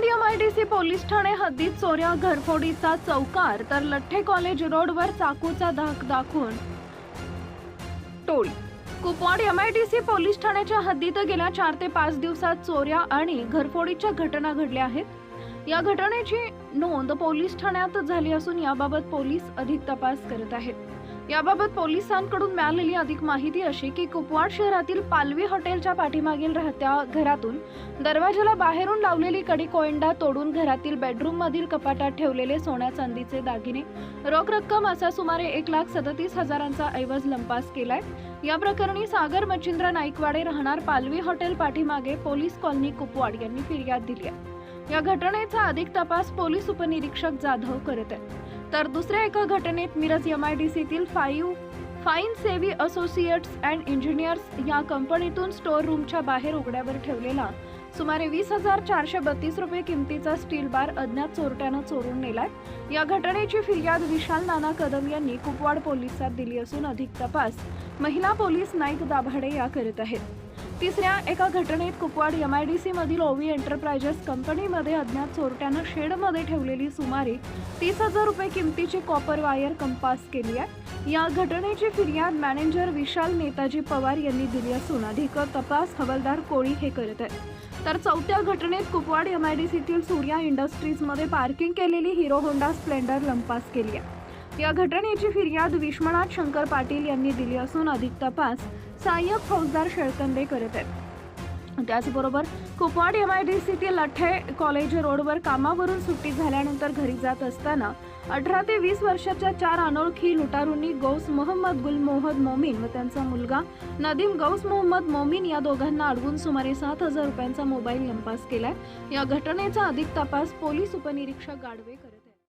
Karad MIDC police Thane हद्दीत चोऱ्या घरफोडीचा चौकार तर लठ्ठे कॉलेज रोडवर चाकूचा धाक दाखवून टोळी कुपवाड सी पोलीस ठाण्याच्या हद्दीत गेल्या चार ते पाच दिवसात चोऱ्या आणि घरफोडीच्या घटना घडल्या आहेत. या घटनेची नोंद पोलीस ठाण्यात झाली असून याबाबत पोलीस अधिक तपास करत आहेत. याबाबत पोलिसांकडून मिळालेली अधिक माहिती अशी की कुपवाड शहरातील पालवी हॉटेलच्या पाठीमागील राहत्या घरातून दरवाजाला बाहेरून लावलेली कडी कोयंडा तोडून घरातील बेडरूम मधील कपाटात ठेवलेले सोन्या चांदीचे दागिने रोख रक्कम असा सुमारे एक लाख सदतीस हजारांचा ऐवज लंपास केलाय. या प्रकरणी सागर मच्छिंद्र नाईकवाडे राहणार पालवी हॉटेल पाठीमागे पोलीस कॉलनी कुपवाड यांनी फिर्याद दिली आहे. या घटनेचा अधिक तपास पोलीस उपनिरीक्षक जाधव करत आहेत. तर दुसऱ्या एका घटनेत Miraj M I D सीतील five fine savvy associates and engineers या कंपनीतून स्टोअर रूमच्या बाहेर उघड्यावर ठेवलेला. सुमारे वीस हजार चारशे बत्तीस रुपये किमतीचा स्टील बार अज्ञात चोरट्यानं चोरून नेलाय. या घटनेची फिर्याद विशाल नाना कदम यांनी कुपवाड पोलिसात दिली असून अधिक तपास. महिला पोलीस नाईक दाभाडे या करत आहेत. तिसऱ्या एका घटनेत कुपवाड यम आय डी मधील ओवी एंटरप्राइजेस कंपनीमध्ये अज्ञात चोरट्यानं शेडमध्ये ठेवलेली सुमारे तीस हजार रुपये किमतीची कॉपर वायर कंपास केली आहे. या घटनेची फिर्याद मॅनेजर विशाल नेताजी पवार यांनी दिली असून अधिक तपास हवालदार कोळी हे करत आहेत. तर चौथ्या घटनेत कुपवाड यम आय डी सीतील सूर्या इंडस्ट्रीजमध्ये पार्किंग केलेली हिरो होंडा स्प्लेंडर लंपास केली आहे. या घटनेची फिर्याद विश्वनाथ शंकर पाटील यांनी दिली असून अधिक तपास सहाय्यक फौजदार शेळकंदे करत आहेत. त्याचबरोबर कुपवाड एम आय डी सीतील लठ्ठे कॉलेज रोडवर कामावरून सुट्टी झाल्यानंतर घरी जात असताना अठरा ते वीस वर्षाच्या चार अनोळखी लुटारूंनी गौस मोहम्मद गुल मोहम्मद मोमीन व त्यांचा मुलगा नदीम गौस मोहम्मद मोमीन या दोघांना अडवून सुमारे सात हजार रुपयांचा मोबाईल लंपास केलाय. या घटनेचा अधिक तपास पोलीस उपनिरीक्षक गाडवे करत